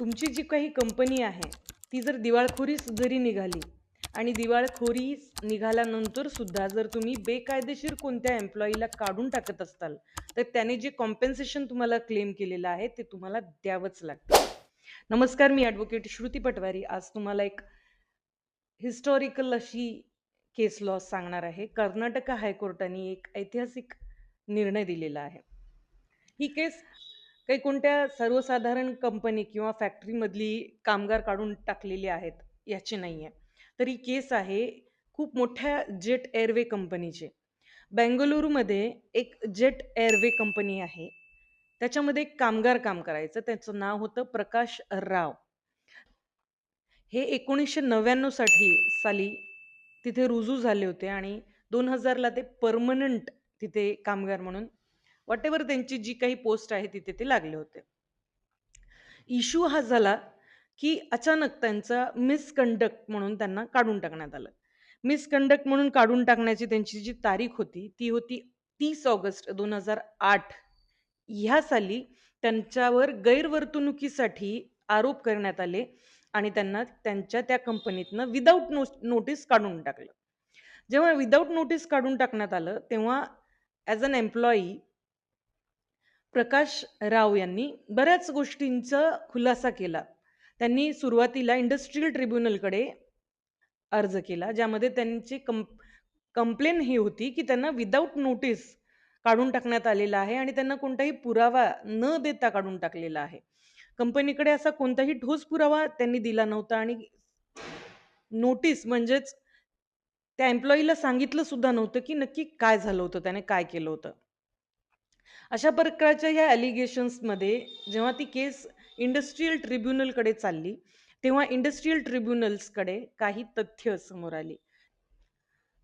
तुमची जी काही कंपनी आहे ती जर दिवाळखोरीस जरी निघाली आणि दिवाळखोरी निघाल्यानंतर सुद्धा जर तुम्ही बेकायदेशीर कोणत्या एम्प्लॉईला काढून टाकत असताल तर त्याने जे कॉम्पेन्सेशन तुम्हाला क्लेम केलेलं आहे ते तुम्हाला द्यावंच लागतं. नमस्कार मी ॲडव्होकेट श्रुती पटवारी. आज तुम्हाला एक हिस्टॉरिकल अशी केस लॉ सांगणार आहे. कर्नाटक हायकोर्टाने एक ऐतिहासिक निर्णय दिलेला आहे. ही केस काही कोणत्या सर्वसाधारण कंपनी किंवा फॅक्टरीमधली कामगार काढून टाकलेली आहेत याची नाही आहे तर ही केस आहे खूप मोठ्या जेट एअरवे कंपनीची बेंगलुरूमध्ये एक जेट एअरवे कंपनी आहे. त्याच्यामध्ये एक कामगार काम करायचं. त्याचं नाव होतं प्रकाश राव. हे एकोणीसशे नव्याण्णवसाठी साली तिथे रुजू झाले होते आणि दोन हजारला ते परमनंट तिथे कामगार म्हणून वॉट एव्हर त्यांची जी काही पोस्ट आहे तिथे ते लागले होते. इश्यू हा झाला की अचानक त्यांचा मिसकंडक्ट म्हणून त्यांना काढून टाकण्यात आलं. मिसकंडक्ट म्हणून काढून टाकण्याची त्यांची जी तारीख होती ती होती तीस ऑगस्ट दोन हजार आठ. ह्या साली त्यांच्यावर गैरवर्तणुकीसाठी आरोप करण्यात आले आणि त्यांना त्यांच्या त्या कंपनीतनं विदाऊट नो नोटीस काढून टाकलं. जेव्हा विदाऊट नोटीस काढून टाकण्यात आलं तेव्हा as an employee Prakash Rao यांनी बऱ्याच गोष्टींचा खुलासा केला. त्यांनी सुरुवातीला इंडस्ट्रीयल ट्रिब्युनलकडे अर्ज केला ज्यामध्ये त्यांची कं कंप्लेन ही होती की त्यांना विदाऊट नोटीस काढून टाकण्यात आलेला आहे आणि त्यांना कोणताही पुरावा न देता काढून टाकलेला आहे. कंपनीकडे असा कोणताही ठोस पुरावा त्यांनी दिला नव्हता आणि नोटीस म्हणजेच त्या एम्प्लॉईला सांगितलं सुद्धा नव्हतं की नक्की काय झालं होतं त्याने काय केलं होतं. अशा प्रकारच्या ह्या ॲलिगेशन्समध्ये जेव्हा ती केस इंडस्ट्रीयल ट्रिब्युनलकडे चालली तेव्हा इंडस्ट्रीयल ट्रिब्युनल्सकडे काही तथ्य समोर आली.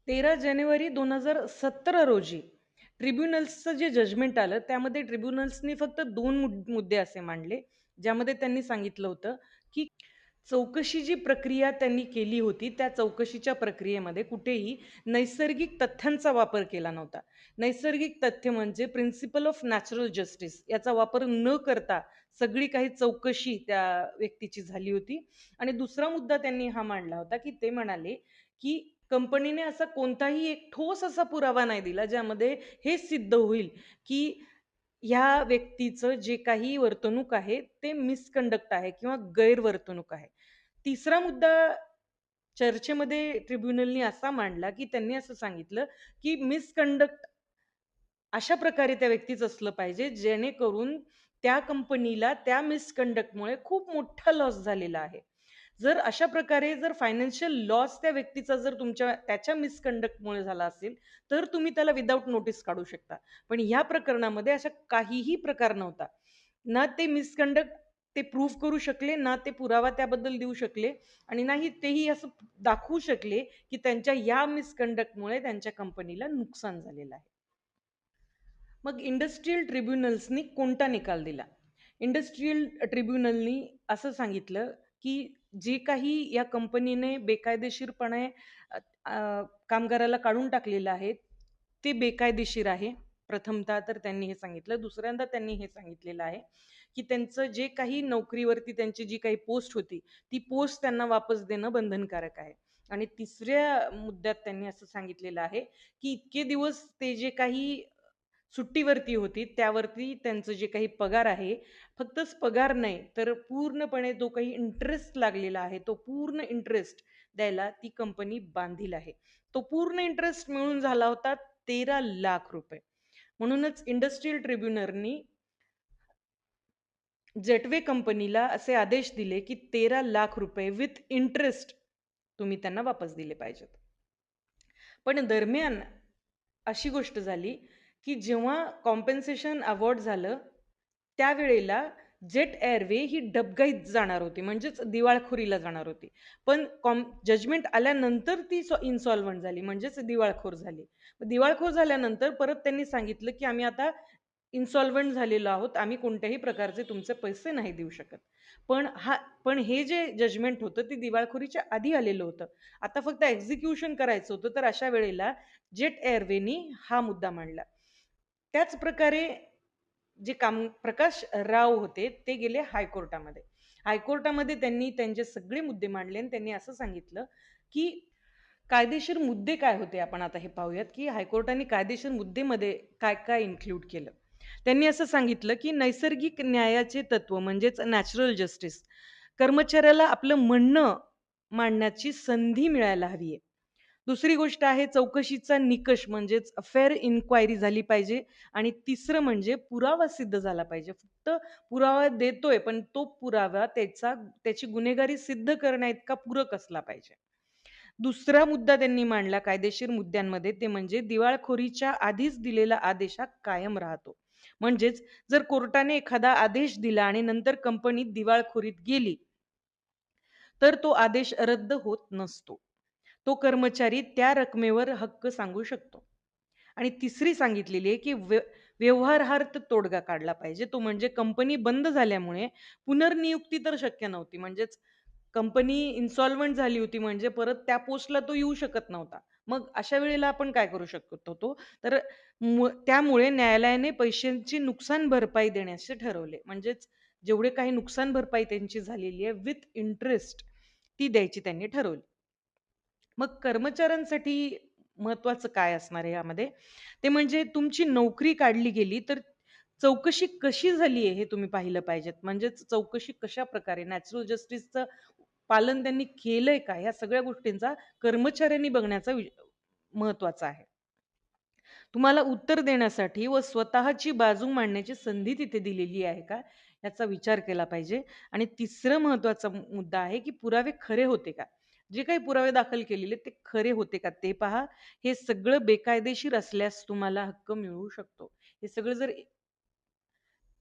तेरा जानेवारी दोन हजार सतरा रोजी ट्रिब्युनल्सचं जे जजमेंट आलं त्यामध्ये ट्रिब्युनल्सनी फक्त दोन मुद्दे असे मांडले ज्यामध्ये त्यांनी सांगितलं होतं चौकशी जी प्रक्रिया त्यांनी केली होती त्या चौकशीच्या प्रक्रियेमध्ये कुठेही नैसर्गिक तथ्यांचा वापर केला नव्हता. नैसर्गिक तथ्य म्हणजे प्रिन्सिपल ऑफ नॅचरल जस्टिस याचा वापर न करता सगळी काही चौकशी त्या व्यक्तीची झाली होती. आणि दुसरा मुद्दा त्यांनी हा मांडला होता की ते म्हणाले की कंपनीने असा कोणताही एक ठोस असा पुरावा नाही दिला ज्यामध्ये हे सिद्ध होईल की ह्या व्यक्तीचं जे काही वर्तणूक आहे ते मिसकंडक्ट आहे किंवा गैरवर्तणूक आहे. तिसरा मुद्दा चर्चेमध्ये ट्रिब्युनलनी असा मांडला की त्यांनी असं सांगितलं की मिसकंडक्ट अशा प्रकारे त्या व्यक्तीचं असलं पाहिजे जेणेकरून त्या कंपनीला त्या मिसकंडक्टमुळे खूप मोठा लॉस झालेला आहे. जर अशा प्रकारे जर फायनान्शियल लॉस त्या व्यक्तीचा जर तुमच्या त्याच्या मिसकंडक्टमुळे झाला असेल तर तुम्ही त्याला विदाऊट नोटीस काढू शकता. पण ह्या प्रकरणामध्ये अशा काहीही प्रकार नव्हता. ना ते मिसकंडक्ट ते प्रूव्ह करू शकले ना ते पुरावा त्याबद्दल देऊ शकले आणि नाही तेही असं दाखवू शकले की त्यांच्या या मिसकंडक्टमुळे त्यांच्या कंपनीला नुकसान झालेलं आहे. मग इंडस्ट्रीयल ट्रिब्युनल्सनी कोणता निकाल दिला? इंडस्ट्रीयल ट्रिब्युनलनी असं सांगितलं की जे काही या कंपनीने बेकायदेशीरपणे कामगाराला काढून टाकलेलं आहे ते बेकायदेशीर आहे. प्रथमतः तर त्यांनी हे सांगितलं. दुसऱ्यांदा त्यांनी हे सांगितलेलं आहे की त्यांचं जे काही नोकरीवरती त्यांची जी काही पोस्ट होती ती पोस्ट त्यांना वापस देणं बंधनकारक आहे. आणि तिसऱ्या मुद्द्यात त्यांनी असं सांगितलेलं आहे की इतके दिवस ते जे काही सुट्टीवरती होती त्यावरती त्यांचं जे काही पगार आहे फक्तच पगार नाही तर पूर्णपणे जो काही इंटरेस्ट लागलेला आहे तो पूर्ण इंटरेस्ट द्यायला ती कंपनी बांधील आहे. तो पूर्ण इंटरेस्ट मिळून झाला होता तेरा लाख रुपये. म्हणूनच इंडस्ट्रीयल ट्रिब्युनरनी जेटवे कंपनीला असे आदेश दिले की तेरा लाख रुपये विथ इंटरेस्ट तुम्ही त्यांना वापस दिले पाहिजेत. पण दरम्यान अशी गोष्ट झाली की जेव्हा कॉम्पेन्सेशन अवॉर्ड झालं त्यावेळेला जेट एअरवे ही डबगाईत जाणार होती म्हणजेच दिवाळखोरीला जाणार होती. पण कॉम जजमेंट आल्यानंतर ती इन्सॉल्वंट झाली म्हणजेच दिवाळखोर झाली. दिवाळखोर झाल्यानंतर परत त्यांनी सांगितलं की आम्ही आता इन्सॉल्वंट झालेलो आहोत आम्ही कोणत्याही प्रकारचे तुमचे पैसे नाही देऊ शकत. पण हा पण हे जे जजमेंट होतं ते दिवाळखोरीच्या आधी आलेलं होतं. आता फक्त एक्झिक्युशन करायचं होतं तर अशा वेळेला जेट एअरवेनी हा मुद्दा मांडला. त्याच प्रकारे जे काम प्रकाश राव होते ते गेले हायकोर्टामध्ये. हायकोर्टामध्ये त्यांनी त्यांचे सगळे मुद्दे मांडले आणि त्यांनी असं सांगितलं की कायदेशीर मुद्दे काय होते आपण आता हे पाहूयात की हायकोर्टाने कायदेशीर मुद्देमध्ये काय काय इन्क्लूड केलं? त्यांनी असं सांगितलं की नैसर्गिक न्यायाचे तत्व म्हणजेच नॅचरल जस्टिस कर्मचाऱ्याला आपलं म्हणणं मांडण्याची संधी मिळायला हवी आहे. दुसरी गोष्ट आहे चौकशीचा निकष म्हणजेच फेअर इन्क्वायरी झाली पाहिजे आणि तिसरं म्हणजे पुरावा सिद्ध झाला पाहिजे. फक्त पुरावा देतोय पण तो पुरावा त्याचा त्याची गुन्हेगारी सिद्ध करण्या इतका पूरक असला पाहिजे. दुसरा मुद्दा त्यांनी मांडला कायदेशीर मुद्द्यांमध्ये ते म्हणजे दिवाळखोरीच्या आधीच दिलेला आदेश हा कायम राहतो. म्हणजेच जर कोर्टाने एखादा आदेश दिला आणि नंतर कंपनी दिवाळखोरीत गेली तर तो आदेश रद्द होत नसतो. तो कर्मचारी त्या रकमेवर हक्क सांगू शकतो. आणि तिसरी सांगितलेली आहे की व्यवहारार्थ तोडगा काढला पाहिजे. तो म्हणजे कंपनी बंद झाल्यामुळे पुनर्नियुक्ती तर शक्य नव्हती. म्हणजेच कंपनी इन्सॉल्वंट झाली होती म्हणजे परत त्या पोस्टला तो येऊ शकत नव्हता. मग अशा वेळेला आपण काय करू शकतो तो तर त्यामुळे न्यायालयाने पैशांची नुकसान भरपाई देण्याचे ठरवले. म्हणजेच जेवढे काही नुकसान भरपाई त्यांची झालेली आहे विथ इंटरेस्ट ती द्यायची त्यांनी ठरवली. मग कर्मचाऱ्यांसाठी महत्वाचं काय असणार आहे यामध्ये? ते म्हणजे तुमची नोकरी काढली गेली तर चौकशी कशी झाली आहे हे तुम्ही पाहिलं पाहिजेत? म्हणजेच चौकशी कशा प्रकारे? नॅचरल जस्टिसचं पालन त्यांनी केलंय का? ह्या सगळ्या गोष्टींचा कर्मचाऱ्यांनी बघण्याचा महत्त्वाचा आहे. तुम्हाला उत्तर देण्यासाठी व स्वतःची बाजू मांडण्याची संधी तिथे दिलेली आहे का? याचा विचार केला पाहिजे. आणि तिसरं महत्त्वाचा मुद्दा आहे की पुरावे खरे होते का? जे काही पुरावे दाखल केलेले ते खरे होते का? ते पहा. हे सगळं बेकायदेशीर असल्यास तुम्हाला हक्क मिळू शकतो. हे सगळं जर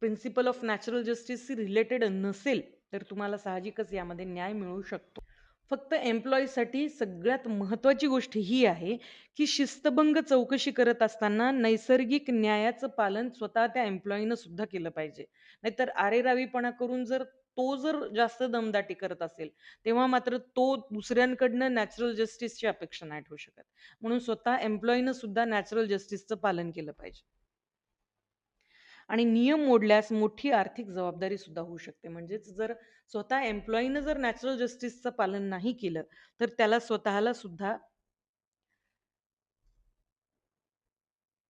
principle of natural justice related नसेल तर तुम्हाला साहजिकच यामध्ये न्याय मिळू शकतो. फक्त एम्प्लॉईसाठी सगळ्यात महत्त्वाची गोष्ट ही आहे की शिस्तभंग चौकशी करत असताना नैसर्गिक न्यायाचं पालन स्वतः त्या एम्प्लॉईनं सुद्धा केलं पाहिजे. नाहीतर आरेरावीपणा करून जर तो जर जास्त दमदाटी करत असेल तेव्हा मात्र तो दुसऱ्यांकडनं नॅचरल जस्टिसची अपेक्षा नाही ठेवू शकत. म्हणून स्वतः एम्प्लॉईनं सुद्धा नॅचरल जस्टिसचं पालन केलं पाहिजे. आणि नियम मोडल्यास मोठी आर्थिक जबाबदारी सुद्धा होऊ शकते. म्हणजेच जर स्वतः एम्प्लॉईनं जर नॅचरल जस्टिसचं पालन नाही केलं तर त्याला स्वतःला सुद्धा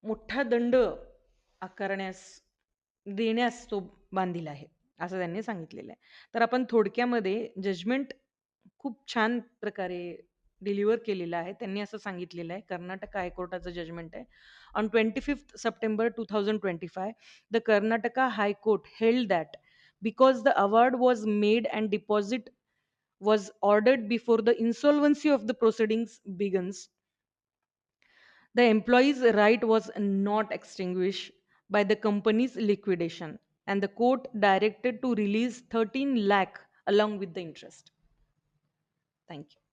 मोठा दंड आकारण्यास देण्यास तो बांधील आहे. असं त्यांनी सांगितलेलं आहे. तर आपण थोडक्यामध्ये जजमेंट खूप छान प्रकारे डिलिव्हर केलेलं आहे. त्यांनी असं सांगितलेलं आहे. कर्नाटक हायकोर्टाचं जजमेंट आहे. On twenty fifth September two thousand twenty five the Karnataka high court held that because the award was made and deposit was ordered before the insolvency of the proceedings begins the employee's right was not extinguished by the company's liquidation. And the court directed to release 13 lakh along with the interest. Thank you